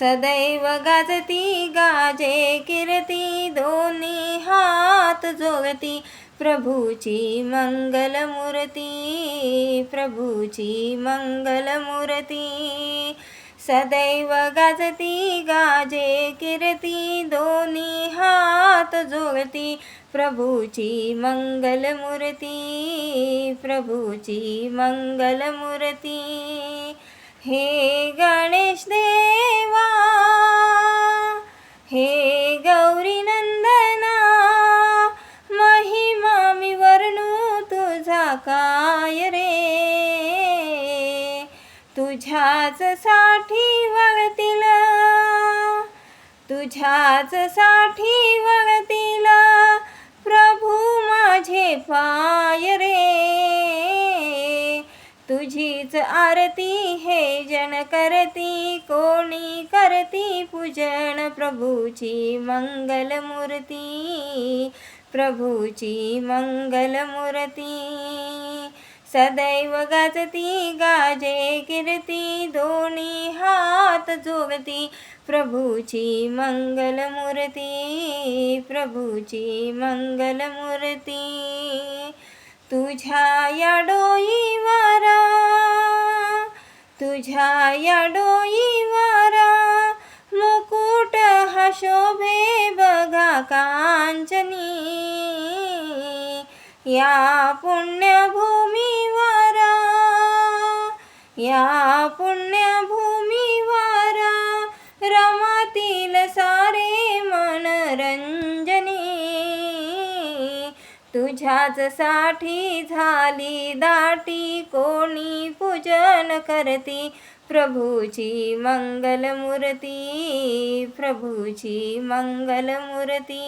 सदैव गाजती गाजे किरती दोन्ही हात जोडती. प्रभूची मंगलमूर्ती प्रभूची मंगलमूर्ती. सदैव गाजती गाजे किरती दोन्ही हात जोडती. प्रभूची मंगलमूर्ती प्रभूची मंगलमूर्ती. हे गणेश देवा हे गौरी नंदना महिमा मी वर्णू तुझा काय रे? तुझ्याच साठी वळतील तुझ्याच साठी तुझीच आरती हे जन करती कोणी करती पूजन प्रभूची मंगलमूर्ती प्रभूची मंगलमूर्ती. सदैव गाजती गाजे कीर्ती दोन्ही हात जोगती प्रभूची मंगलमूर्ती प्रभूची मंगलमूर्ती. तुझ्या या डोईवर तुझ्या या डोईवारा मुकुट हा शोभे बघा कांचनी. या पुण्यभूमीवारा या पुण्यभूमीवर रमातील सारे मनरंजनी. तुझ्याच साठी झाली दाटी कोणी पूजन करती प्रभूची मंगलमूर्ती प्रभूची मंगलमूर्ती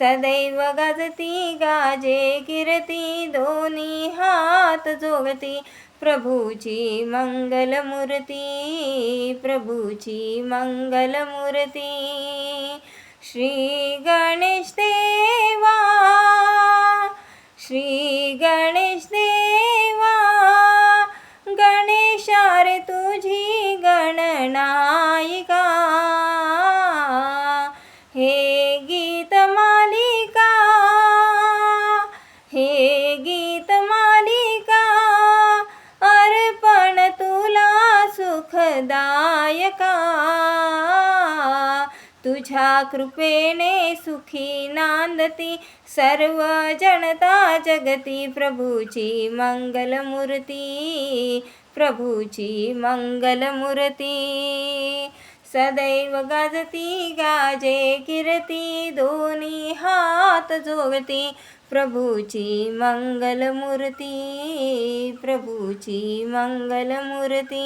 सदैव गाजती गाजे किरती दोन्ही हात जोगती प्रभूची मंगलमूर्ती प्रभूची मंगलमूर्ती श्री गणेश ते दायका तुझ्या कृपेने सुखी नांदती सर्व जनता जगती. प्रभूची मंगलमूर्ती प्रभूची मंगलमूर्ती. सदैव गाजती गाजे कीर्ती दोन्ही हात जोगती प्रभूची मंगलमूर्ती प्रभूची मंगलमूर्ती.